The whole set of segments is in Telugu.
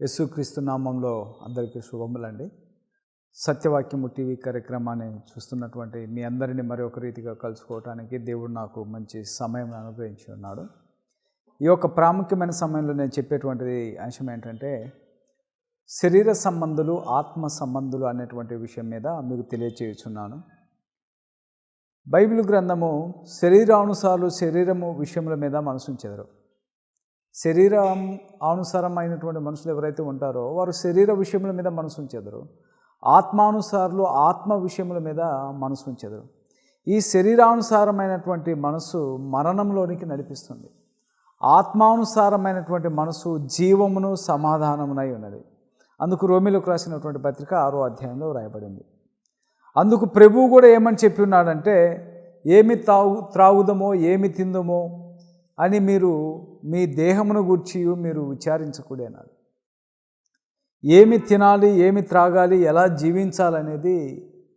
యేసుక్రీస్తు నామంలో అందరికీ శుభములండి. సత్యవాక్యము టీవీ కార్యక్రమాన్ని చూస్తున్నటువంటి మీ అందరినీ మరొక రీతిగా కలుసుకోవటానికి దేవుడు నాకు మంచి సమయం అనుగ్రహించి ఉన్నాడు. ఈ యొక్క ప్రాముఖ్యమైన సమయంలో నేను చెప్పేటువంటిది అంశం ఏంటంటే శరీర సంబంధులు ఆత్మ సంబంధులు అనేటువంటి విషయం మీద మీకు తెలియచేయుచున్నాను. బైబిల్ గ్రంథము శరీరానుసారులు శరీరము విషయముల మీద మనసుంచెదరు. శరీరం అనుసారమైనటువంటి మనుషులు ఎవరైతే ఉంటారో వారు శరీర విషయముల మీద మనసు ఉంచెదరు ఆత్మానుసారులు ఆత్మ విషయముల మీద మనసుంచెదరు ఈ శరీరానుసారమైనటువంటి మనసు మరణంలోనికి నడిపిస్తుంది. ఆత్మానుసారమైనటువంటి మనసు జీవమును సమాధానమునై ఉన్నది. అందుకు రోమిలకు రాసినటువంటి పత్రిక ఆరో అధ్యాయంలో రాయబడింది అందుకు ప్రభువు కూడా ఏమని చెప్పి ఉన్నాడంటే ఏమి తాగు త్రాగుదమో ఏమి తిందమో అని మీరు మీ దేహమును గూర్చి మీరు విచారించకూడేనాడు ఏమి తినాలి ఏమి త్రాగాలి ఎలా జీవించాలనేది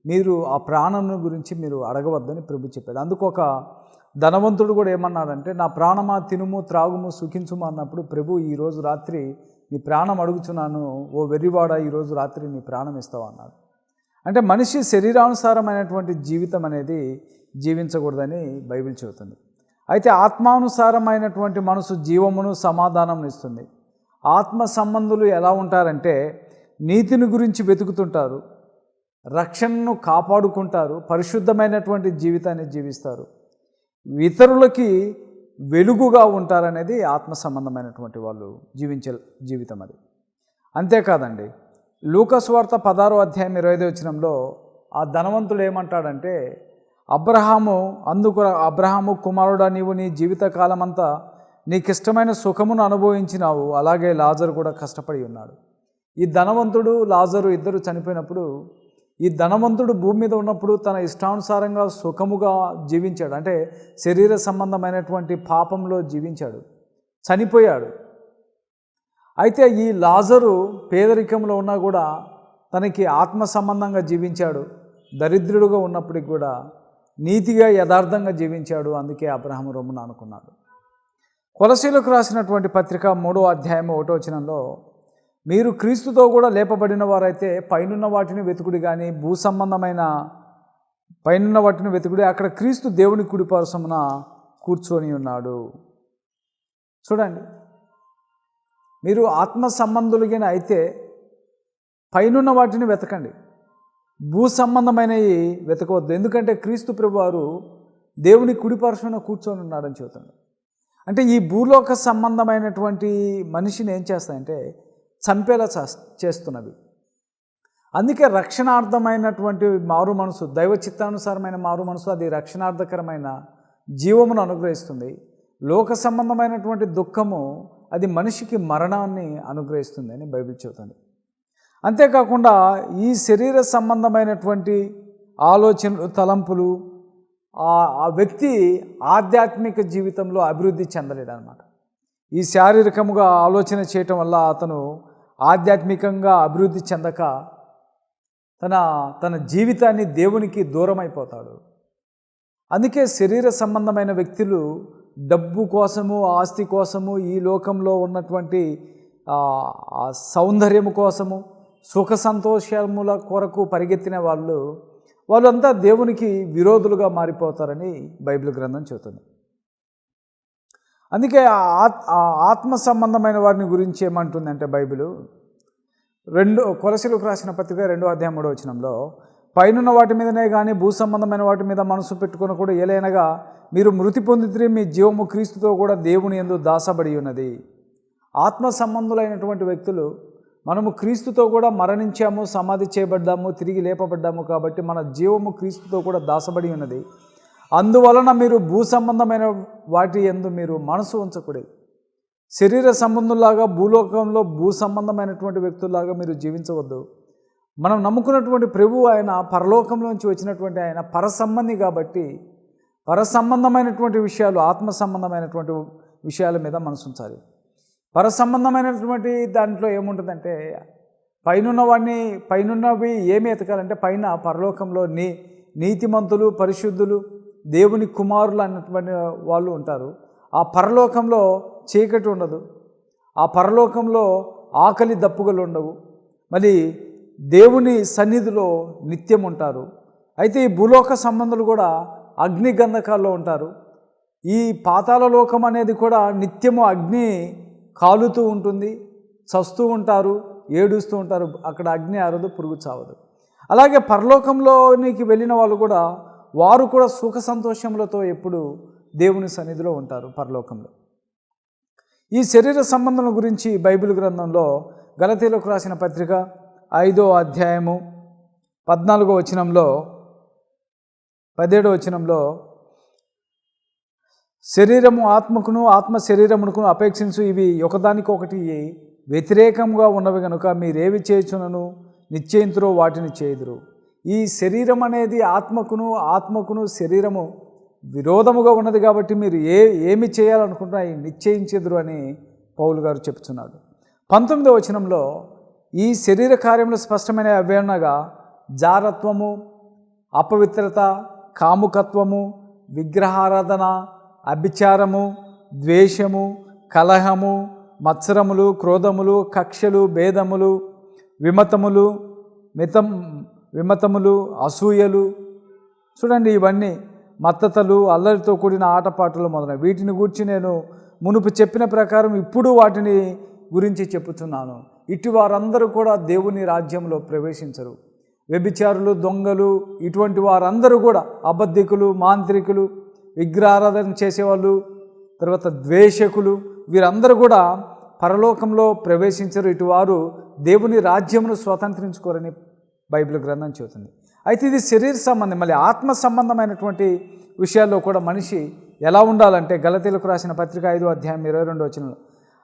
మీరు ఆ ప్రాణంను గురించి మీరు అడగవద్దని ప్రభు చెప్పాడు. అందుకు ఒక ధనవంతుడు కూడా ఏమన్నాడంటే నా ప్రాణమా తినుము త్రాగుము సుఖించుము అన్నప్పుడు ప్రభు ఈరోజు రాత్రి నీ ప్రాణం అడుగుచున్నాను ఓ వెర్రివాడ ఈరోజు రాత్రి నీ ప్రాణం ఇస్తావు అన్నాడు. అంటే మనిషి శరీరానుసారమైనటువంటి జీవితం అనేది జీవించకూడదని బైబిల్ చెబుతుంది. అయితే ఆత్మానుసారమైనటువంటి మనసు జీవమును సమాధానం ఇస్తుంది. ఆత్మ సంబంధులు ఎలా ఉంటారంటే నీతిని గురించి వెతుకుతుంటారు. రక్షణను కాపాడుకుంటారు. పరిశుద్ధమైనటువంటి జీవితాన్ని జీవిస్తారు. ఇతరులకి వెలుగుగా ఉంటారనేది ఆత్మ సంబంధమైనటువంటి వాళ్ళు జీవించే జీవితం అది. అంతేకాదండి లూకస్వార్త పదారో అధ్యాయం ఇరవై ఐదు వచ్చినంలో ఆ ధనవంతుడు ఏమంటాడంటే అబ్రహాము అందుకు అబ్రహాము కుమారుడా నీవు నీ జీవితకాలం అంతా నీకు ఇష్టమైన సుఖమును అనుభవించినావు. అలాగే లాజరు కూడా కష్టపడి ఉన్నాడు. ఈ ధనవంతుడు లాజరు ఇద్దరు చనిపోయినప్పుడు ఈ ధనవంతుడు భూమి మీద ఉన్నప్పుడు తన ఇష్టానుసారంగా సుఖముగా జీవించాడు. అంటే శరీర సంబంధమైనటువంటి పాపంలో జీవించాడు. చనిపోయాడు. అయితే ఈ లాజరు పేదరికంలో ఉన్నా కూడా తనకి ఆత్మ సంబంధంగా జీవించాడు. దరిద్రుడుగా ఉన్నప్పటికి కూడా నీతిగా యథార్థంగా జీవించాడు. అందుకే అబ్రహం రొమ్మున అనుకున్నాడు. కొలసీలకు రాసినటువంటి పత్రిక మూడో అధ్యాయం ఒకటో వచనంలో మీరు క్రీస్తుతో కూడా లేపబడిన వారైతే పైనున్న వాటిని వెతుకుడి కానీ భూ సంబంధమైన పైనున్న వాటిని వెతుకుడి అక్కడ క్రీస్తు దేవుని కుడిపరసమున కూర్చొని ఉన్నాడు. చూడండి. మీరు ఆత్మ సంబంధులుగిన అయితే పైనున్న వాటిని వెతకండి. భూ సంబంధమైనవి వెతకవద్దు. ఎందుకంటే క్రీస్తు ప్రభువారు దేవుని కుడిపార్శ్వన కూర్చొని ఉన్నాడని చెబుతాడు అంటే ఈ భూలోక సంబంధమైనటువంటి మనిషిని ఏం చేస్తాయంటే చంపేలా చేస్తున్నవి. అందుకే రక్షణార్థమైనటువంటి మారు మనసు దైవ చిత్తానుసారమైన మారు మనసు అది రక్షణార్థకరమైన జీవమును అనుగ్రహిస్తుంది. లోక సంబంధమైనటువంటి దుఃఖము అది మనిషికి మరణాన్ని అనుగ్రహిస్తుంది అని బైబిల్ చెబుతుంది. అంతేకాకుండా ఈ శరీర సంబంధమైనటువంటి ఆలోచనలు తలంపులు ఆ వ్యక్తి ఆధ్యాత్మిక జీవితంలో అభివృద్ధి చెందలేడు అనమాట ఈ శారీరకముగా ఆలోచన చేయటం వల్ల అతను ఆధ్యాత్మికంగా అభివృద్ధి చెందక తన తన జీవితాన్ని దేవునికి దూరం అయిపోతాడు అందుకే శరీర సంబంధమైన వ్యక్తులు డబ్బు కోసము ఆస్తి కోసము ఈ లోకంలో ఉన్నటువంటి సౌందర్యము కోసము సుఖ సంతోషముల కొరకు పరిగెత్తిన వాళ్ళు వాళ్ళంతా దేవునికి విరోధులుగా మారిపోతారని బైబిల్ గ్రంథం చెబుతుంది. అందుకే ఆత్మ సంబంధమైన వారిని గురించి ఏమంటుందంటే బైబిల్ రెండు కొలసీలకు రాసిన పత్రిక రెండో అధ్యాయం మూడో వచనంలో పైనున్న వాటి మీదనే కానీ భూ సంబంధమైన వాటి మీద మనసు పెట్టుకుని కూడా ఏలైనగా మీరు మృతి పొందితే మీ జీవము క్రీస్తుతో కూడా దేవుని ఎందు దాసబడి ఉన్నది. ఆత్మ సంబంధులైనటువంటి వ్యక్తులు మనము క్రీస్తుతో కూడా మరణించాము సమాధి చేయబడ్డాము తిరిగి లేపబడ్డాము కాబట్టి మన జీవము క్రీస్తుతో కూడా దాసబడి ఉన్నది. అందువలన మీరు భూ సంబంధమైన వాటి ఎందు మీరు మనసు ఉంచకూడదు. శరీర సంబంధంలాగా భూలోకంలో భూ సంబంధమైనటువంటి వ్యక్తుల్లాగా మీరు జీవించవద్దు. మనం నమ్ముకున్నటువంటి ప్రభు ఆయన పరలోకంలోంచి వచ్చినటువంటి ఆయన పరసంబంధి కాబట్టి పరసంబంధమైనటువంటి విషయాలు ఆత్మ సంబంధమైనటువంటి విషయాల మీద మనసు ఉంచాలి. పరసంబంధమైనటువంటి దాంట్లో ఏముంటుందంటే పైనున్న వాడిని పైనున్నవి ఏమి ఎతకాలంటే పైన పరలోకంలో నీ నీతిమంతులు పరిశుద్ధులు దేవుని కుమారులు అన్నటువంటి వాళ్ళు ఉంటారు. ఆ పరలోకంలో చీకటి ఉండదు. ఆ పరలోకంలో ఆకలి దప్పుగలు ఉండవు. మరి దేవుని సన్నిధిలో నిత్యం ఉంటారు. అయితే ఈ భూలోక సంబంధులు కూడా అగ్ని గంధకాల్లో ఉంటారు. ఈ పాతాల లోకం అనేది కూడా నిత్యము అగ్ని కాలుతూ ఉంటుంది చస్తూ ఉంటారు ఏడుస్తూ ఉంటారు అక్కడ అగ్ని ఆరదు పురుగు చావదు. అలాగే పరలోకంలోనికి వెళ్ళిన వాళ్ళు కూడా వారు కూడా సుఖ సంతోషములతో ఎప్పుడు దేవుని సన్నిధిలో ఉంటారు పరలోకంలో. ఈ శరీర సంబంధం గురించి బైబిల్ గ్రంథంలో గలతీలకు రాసిన పత్రిక ఐదో అధ్యాయము పద్నాలుగో వచనంలో పదిహేడో వచనంలో శరీరము ఆత్మకును ఆత్మ శరీరమునకును అపేక్షించు. ఇవి ఒకదానికొకటి వ్యతిరేకంగా ఉన్నవి కనుక మీరేవి చేయుచునను నిశ్చయింతురో వాటిని చేయుదురు. ఈ శరీరం అనేది ఆత్మకును ఆత్మకును శరీరము విరోధముగా ఉన్నది కాబట్టి మీరు ఏ ఏమి చేయాలనుకుంటున్నా నిశ్చయించెదురు అని పౌలు గారు చెప్తున్నాడు. పంతొమ్మిదవ వచనంలో ఈ శరీర కార్యంలో స్పష్టమైన అవేనగా జారత్వము అపవిత్రత కాముకత్వము విగ్రహారాధన అభిచారము ద్వేషము కలహము మత్సరములు క్రోధములు కక్షలు భేదములు విమతములు మితం విమతములు అసూయలు. చూడండి ఇవన్నీ మత్తతలు అల్లరితో కూడిన ఆటపాటలు మొదలై వీటిని గూర్చి నేను మునుపు చెప్పిన ప్రకారం ఇప్పుడు వాటిని గురించి చెప్పుతున్నాను. ఇటు వారందరూ కూడా దేవుని రాజ్యంలో ప్రవేశించరు. వ్యభిచారులు దొంగలు ఇటువంటి వారందరూ కూడా అబద్ధికులు మాంత్రికులు విగ్రహారాధన చేసేవాళ్ళు తర్వాత ద్వేషకులు వీరందరూ కూడా పరలోకంలో ప్రవేశించరు. ఇటువారు దేవుని రాజ్యమును స్వతంత్రించుకోరని బైబిల్ గ్రంథం చెబుతుంది. అయితే ఇది శరీర సంబంధం మళ్ళీ ఆత్మ సంబంధమైనటువంటి విషయాల్లో కూడా మనిషి ఎలా ఉండాలంటే గలతీలకు రాసిన పత్రిక ఐదు అధ్యాయం ఇరవై రెండు వచనంలో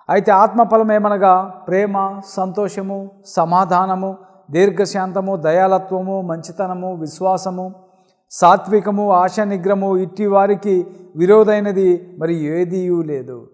అయితే ఆత్మఫలం ఏమనగా? ప్రేమ సంతోషము సమాధానము దీర్ఘశాంతము దయాలత్వము మంచితనము విశ్వాసము సాత్వికము ఆశ నిగ్రహము ఇట్టి వారికి విరోధైనది మరి ఏదీయూ లేదు.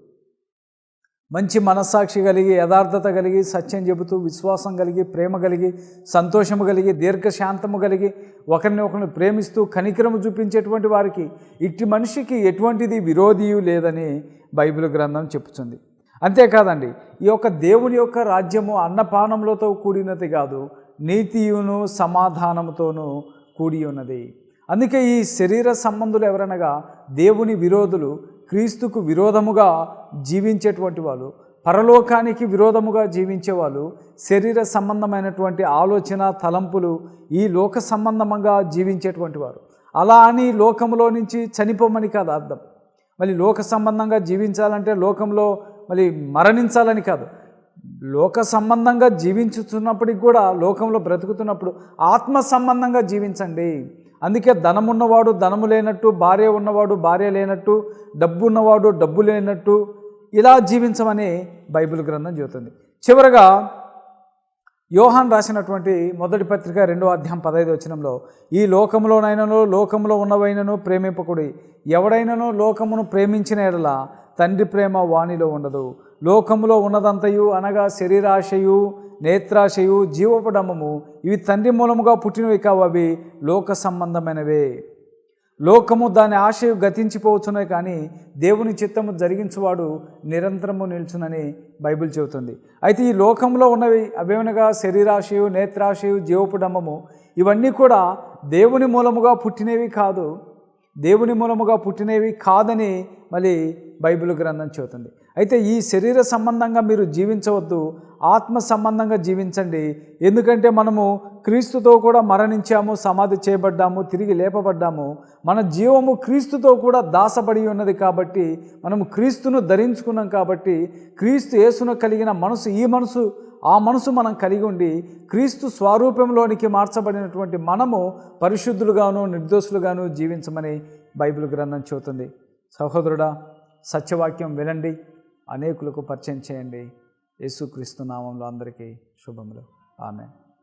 మంచి మనస్సాక్షి కలిగి యథార్థత కలిగి సత్యం చెబుతూ విశ్వాసం కలిగి ప్రేమ కలిగి సంతోషము కలిగి దీర్ఘశాంతము కలిగి ఒకరిని ఒకరిని ప్రేమిస్తూ కనికరము చూపించేటువంటి వారికి ఇట్టి మనిషికి ఎటువంటిది విరోధియు లేదని బైబిల్ గ్రంథం చెప్పుతుంది అంతేకాదండి ఈ యొక్క దేవుని యొక్క రాజ్యము అన్నపానములతో కూడినది కాదు నీతియును సమాధానముతోనూ కూడి ఉన్నది. అందుకే ఈ శరీర సంబంధులు ఎవరనగా దేవుని విరోధులు క్రీస్తుకు విరోధముగా జీవించేటువంటి వాళ్ళు పరలోకానికి విరోధముగా జీవించేవాళ్ళు శరీర సంబంధమైనటువంటి ఆలోచన తలంపులు ఈ లోక సంబంధంగా జీవించేటువంటి వారు. అలా అని లోకంలో నుంచి చనిపోమని కాదు అర్థం. మళ్ళీ లోక సంబంధంగా జీవించాలంటే లోకంలో మళ్ళీ మరణించాలని కాదు. లోక సంబంధంగా జీవించుతున్నప్పటికి కూడా లోకంలో బ్రతుకుతున్నప్పుడు ఆత్మ సంబంధంగా జీవించండి. అందుకే ధనం ఉన్నవాడు ధనము లేనట్టు భార్య ఉన్నవాడు భార్య లేనట్టు డబ్బు ఉన్నవాడు డబ్బు లేనట్టు ఇలా జీవించమని బైబిల్ గ్రంథం చెబుతుంది. చివరగా యోహాన్ రాసినటువంటి మొదటి పత్రిక రెండో అధ్యాయం పదహైదు వచనంలో ఈ లోకంలోనైనను లోకంలో ఉన్నవైనను ప్రేమింపకుడి ఎవడైనను లోకమును ప్రేమించిన ఎడల తండ్రి ప్రేమ వాణిలో ఉండదు. లోకములో ఉన్నదంతయు అనగా శరీరాశయు నేత్రాశయు జీవపడమము ఇవి తండ్రి మూలముగా పుట్టినవి కావు అవి లోక సంబంధమైనవే. లోకము దాని ఆశయు గతించిపోవచ్చునే కానీ దేవుని చిత్తము జరిగించువాడు నిరంతరము నిల్చునని బైబిల్ చెబుతుంది. అయితే ఈ లోకంలో ఉన్నవి అవేమనగా శరీరాశయు నేత్రాశయు జీవపుడమము ఇవన్నీ కూడా దేవుని మూలముగా పుట్టినవి కాదు. దేవుని మూలముగా పుట్టినవి కాదని మళ్ళీ బైబిల్ గ్రంథం చెబుతుంది. అయితే ఈ శరీర సంబంధంగా మీరు జీవించవద్దు ఆత్మ సంబంధంగా జీవించండి. ఎందుకంటే మనము క్రీస్తుతో కూడా మరణించాము సమాధి చేయబడ్డాము తిరిగి లేపబడ్డాము. మన జీవము క్రీస్తుతో కూడా దాసబడి ఉన్నది కాబట్టి మనము క్రీస్తును ధరించుకున్నాం కాబట్టి క్రీస్తు యేసును కలిగిన మనసు ఈ మనసు ఆ మనసు మనం కలిగి ఉండి క్రీస్తు స్వరూపంలోనికి మార్చబడినటువంటి మనము పరిశుద్ధులుగాను నిర్దోషులుగాను జీవించమని బైబిల్ గ్రంథం చెబుతుంది. సహోదరుడా సత్యవాక్యం వినండి. అనేకులకు పరిచయం చేయండి. యేసుక్రీస్తు నామంలో అందరికీ శుభములు. ఆమె